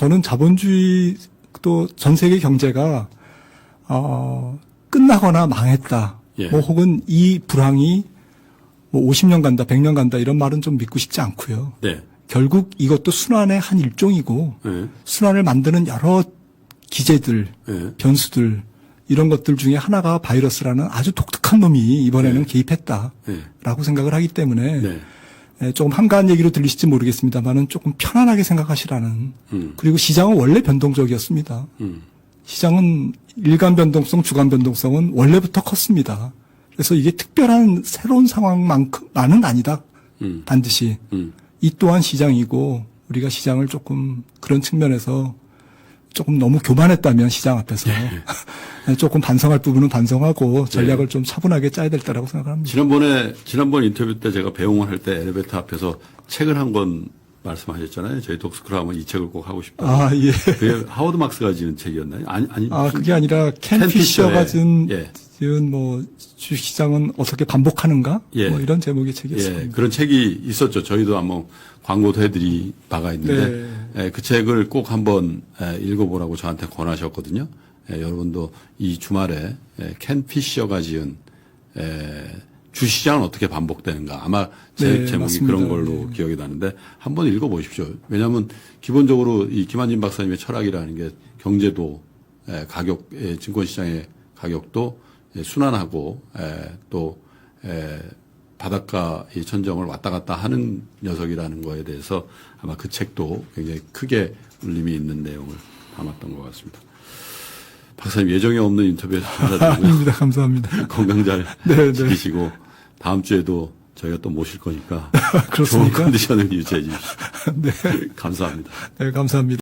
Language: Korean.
저는 자본주의 또 전 세계 경제가 어, 끝나거나 망했다. 예. 뭐 혹은 이 불황이 뭐 50년 간다, 100년 간다 이런 말은 좀 믿고 싶지 않고요. 네. 결국 이것도 순환의 한 일종이고 예. 순환을 만드는 여러 기제들, 예. 변수들 이런 것들 중에 하나가 바이러스라는 아주 독특한 놈이 이번에는 네. 개입했다라고 네. 생각을 하기 때문에 네. 예, 조금 한가한 얘기로 들리실지 모르겠습니다만은 조금 편안하게 생각하시라는 음. 그리고 시장은 원래 변동적이었습니다. 음. 시장은 일간 변동성, 주간 변동성은 원래부터 컸습니다. 그래서 이게 특별한 새로운 상황만큼만은 아니다. 음. 반드시 음. 이 또한 시장이고 우리가 시장을 조금 그런 측면에서 조금 너무 교만했다면 시장 앞에서 조금 반성할 부분은 반성하고 전략을 좀 차분하게 짜야 될 때라고 생각합니다. 지난번에 지난번 인터뷰 때 제가 배웅을 할 때 엘리베이터 앞에서 책을 한 권 말씀하셨잖아요. 저희 독스크루 하면 이 책을 꼭 하고 싶다. 아 예. 그게 하워드 막스가 지은 책이었나요? 아니 아니. 아 그게 아니라 켄켄 피셔가 지은 예. 지은 뭐 주식시장은 어떻게 반복하는가 예. 뭐 이런 제목의 예, 책이었습니다. 그런 책이 있었죠. 저희도 한번 광고도 해드리 바가 있는데 네. 예, 그 책을 꼭 한번 예, 읽어보라고 저한테 권하셨거든요. 예, 여러분도 이 주말에 예, 켄 피셔가 지은 예, 주시장은 어떻게 반복되는가 아마 제 네, 제목이 맞습니다. 그런 걸로 네. 기억이 나는데 한번 읽어보십시오. 왜냐하면 기본적으로 이 김한진 박사님의 철학이라는 게 경제도 예, 가격 예, 증권시장의 가격도 예, 순환하고 예, 또 예, 바닷가 이 천정을 왔다 갔다 하는 녀석이라는 거에 대해서 아마 그 책도 굉장히 크게 울림이 있는 내용을 담았던 것 같습니다. 박사님 예정에 없는 인터뷰에서 감사드리고요. 감사합니다. 건강 잘 네, 네. 지키시고 다음 주에도 저희가 또 모실 거니까 좋은? 컨디션을 유지해 주십시오. 네. 감사합니다. 네, 감사합니다.